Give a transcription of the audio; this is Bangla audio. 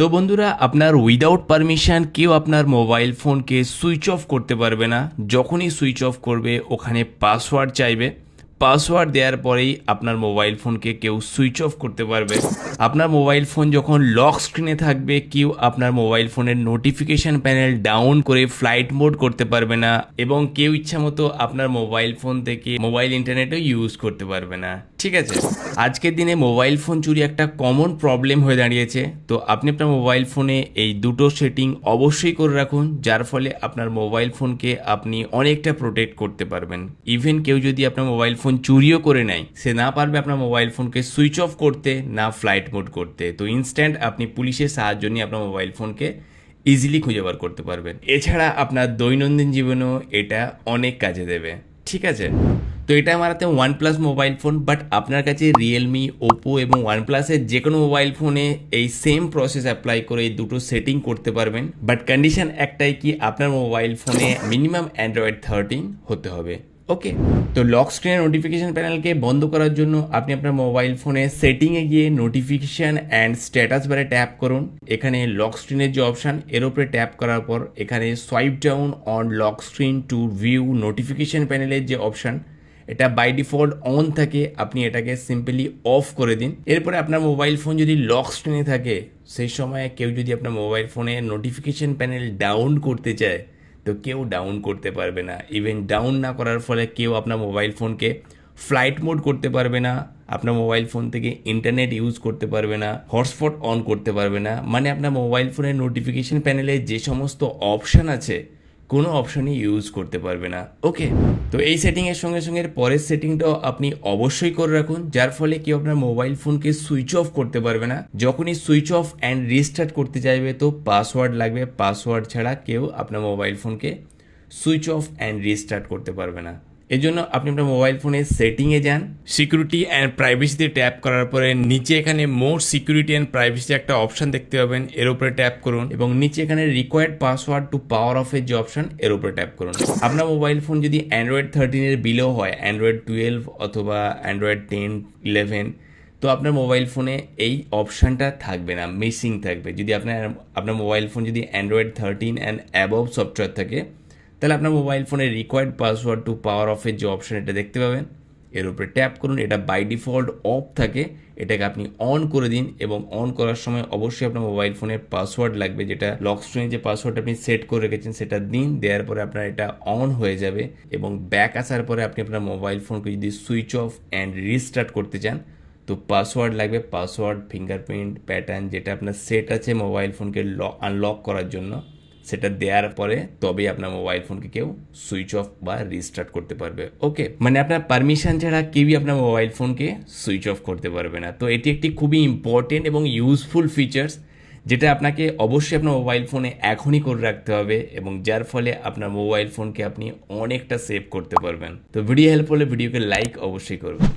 তো বন্ধুরা, আপনার উইদাউট পারমিশন কেউ আপনার মোবাইল ফোনকে সুইচ অফ করতে পারবে না। যখনই সুইচ অফ করবে, ওখানে পাসওয়ার্ড চাইবে। পাসওয়ার্ড দেওয়ার পরেই আপনার মোবাইল ফোনকে কেউ সুইচ অফ করতে পারবে। আপনার মোবাইল ফোন যখন লক স্ক্রিনে থাকবে, কেউ আপনার মোবাইল ফোনের নোটিফিকেশন প্যানেল ডাউন করে ফ্লাইট মোড করতে পারবে না এবং কেউ ইচ্ছা মতো আপনার মোবাইল ফোন থেকে মোবাইল ইন্টারনেটও ইউজ করতে পারবে না। ঠিক আছে? আজকের দিনে মোবাইল ফোন চুরি একটা কমন প্রবলেম হয়ে দাঁড়িয়েছে। তো আপনি আপনার মোবাইল ফোনে এই দুটো সেটিং অবশ্যই করে রাখুন, যার ফলে আপনার মোবাইল ফোনকে আপনি অনেকটা প্রোটেক্ট করতে পারবেন। ইভেন কেউ যদি আপনার মোবাইল ফোন চুরিও করে নেয়, সে না পারবে আপনার মোবাইল ফোনকে সুইচ অফ করতে, না ফ্লাইট মোড করতে। তো ইনস্ট্যান্ট আপনি পুলিশের সাহায্য নিয়ে আপনার মোবাইল ফোনকে ইজিলি খুঁজে বার করতে পারবেন। এছাড়া আপনার দৈনন্দিন জীবনেও এটা অনেক কাজে দেবে। ঠিক আছে? তো এটা আমার হাতে one plus mobile phone but আপনার কাছে রিয়েলমি ওপো এবং ওয়ান প্লাসের যে কোনো মোবাইল ফোনে এই সেম প্রসেস অ্যাপ্লাই করে এই দুটো সেটিং করতে পারবেন। বাট কন্ডিশন একটাই কি, আপনার মোবাইল ফোনে মিনিমাম অ্যান্ড্রয়েড থার্টিন হতে হবে। ওকে তো লক স্ক্রিনের নোটিফিকেশন প্যানেলকে বন্ধ করার জন্য আপনি আপনার মোবাইল ফোনে সেটিংয়ে গিয়ে নোটিফিকেশন অ্যান্ড স্ট্যাটাস বারে ট্যাপ করুন। এখানে লক স্ক্রিনের যে অপশান এর উপরে ট্যাপ করার পর এখানে swipe down on lock screen to view notification প্যানেলের যে অপশান এটা বাই ডিফল্ট অন থাকে, আপনি এটাকে সিম্পলি অফ করে দিন। এরপরে আপনার মোবাইল ফোন যদি লক স্ক্রিনে থাকে, সেই সময় কেউ যদি আপনার মোবাইল ফোনে নোটিফিকেশন প্যানেল ডাউন করতে চায়, তো কেউ ডাউন করতে পারবে না। ইভেন ডাউন না করার ফলে কেউ আপনার মোবাইল ফোনকে ফ্লাইট মোড করতে পারবে না, আপনার মোবাইল ফোন থেকে ইন্টারনেট ইউজ করতে পারবে না হটস্পট অন করতে পারবে না। মানে আপনার মোবাইল ফোনের নোটিফিকেশন প্যানেলে যে সমস্ত অপশান আছে কোনো অপশনই ইউজ করতে পারবে না। ওকে তো এই সেটিংয়ের সঙ্গে সঙ্গে পরের সেটিংটাও আপনি অবশ্যই করে রাখুন, যার ফলে কেউ আপনার মোবাইল ফোনকে সুইচ অফ করতে পারবে না। যখনই সুইচ অফ অ্যান্ড রিস্টার্ট করতে চাইবে, তো পাসওয়ার্ড লাগবে পাসওয়ার্ড ছাড়া কেউ আপনার মোবাইল ফোনকে সুইচ অফ অ্যান্ড রিস্টার্ট করতে পারবে না। এজন্য আপনি আপনার মোবাইল ফোনের সেটিংয়ে যান। সিকিউরিটি অ্যান্ড প্রাইভেসিতে ট্যাপ করার পরে নিচে এখানে মোর সিকিউরিটি অ্যান্ড প্রাইভেসি একটা অপশন দেখতে পাবেন, এর উপরে ট্যাপ করুন এবং নিচে এখানে রিকোয়ার্ড পাসওয়ার্ড টু পাওয়ার অফের যে অপশন এর উপরে ট্যাপ করুন। আপনার মোবাইল ফোন যদি অ্যান্ড্রয়েড থার্টিনের বিলেও হয় অ্যান্ড্রয়েড টুয়েলভ অথবা অ্যান্ড্রয়েড টেন ইলেভেন তো আপনার মোবাইল ফোনে এই অপশানটা থাকবে না মিসিং থাকবে। যদি আপনার আপনার মোবাইল ফোন যদি Android thirteen and above software থাকে তাহলে আপনার মোবাইল ফোনে রিকোয়ার্ড পাসওয়ার্ড টু পাওয়ার অফের যে অপশন এটা দেখতে পাবেন। এর উপরে ট্যাপ করুন, এটা বাই ডিফল্ট অফ থাকে, এটাকে আপনি অন করে দিন এবং অন করার সময় অবশ্যই আপনার মোবাইল ফোনের পাসওয়ার্ড লাগবে, যেটা লক স্ক্রিনে যে পাসওয়ার্ড আপনি সেট করে রেখেছেন সেটা দিন, দেওয়ার পরে আপনার এটা অন হয়ে যাবে এবং ব্যাক আসার পরে আপনি আপনার মোবাইল ফোনকে যদি সুইচ অফ অ্যান্ড রিস্টার্ট করতে চান, তো পাসওয়ার্ড লাগবে পাসওয়ার্ড ফিঙ্গারপ্রিন্ট প্যাটার্ন যেটা আপনার সেট আছে মোবাইল ফোনকে লক আনলক করার জন্য। সেটা দেওয়ার পরে তবেই আপনার মোবাইল ফোনকে কেউ সুইচ অফ বা রিস্টার্ট করতে পারবে। ওকে মানে আপনার পারমিশন ছাড়া কেউই আপনার মোবাইল ফোনকে সুইচ অফ করতে পারবে না। তো এটি একটি খুবই ইম্পর্টেন্ট এবং ইউজফুল ফিচার্স যেটা আপনাকে অবশ্যই আপনার মোবাইল ফোনে এখনই করে রাখতে হবে এবং যার ফলে আপনার মোবাইল ফোনকে আপনি অনেকটা সেভ করতে পারবেন। তো ভিডিও হেল্প হলে ভিডিওকে লাইক অবশ্যই করবেন।